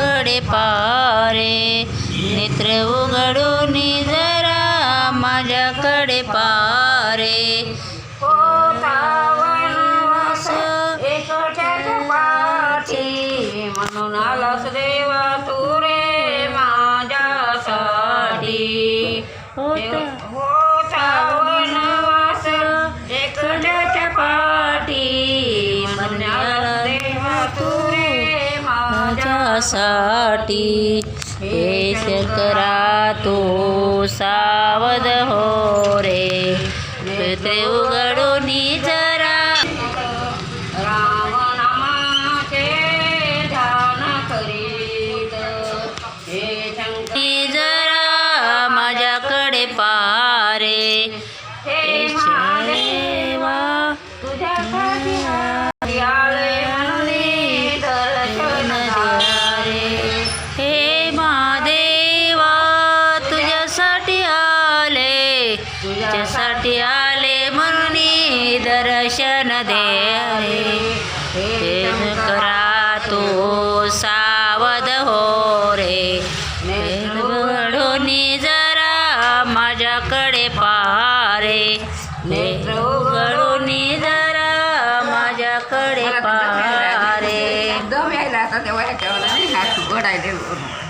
माझ्याकडे पारे. नेत्र उघडून जरा माझ्याकडे पारे. म्हणून आलास देवा तू रे माझ्यासाठी. माझ्यासाठी हे शंकरा तू सावध हो रे. नेत्र उघडून जरा ध्यान करीत. हे ती जरा माझ्याकडे पारे. हे तुझ्यासाठी आले म्हणून दर्शन दे हे करा तू सावध हो रे. घडून जरा माझ्याकडे पारे नेत्र घडून जरा माझ्याकडे पारे एकदम यायला आता तेव्हा याच्यावर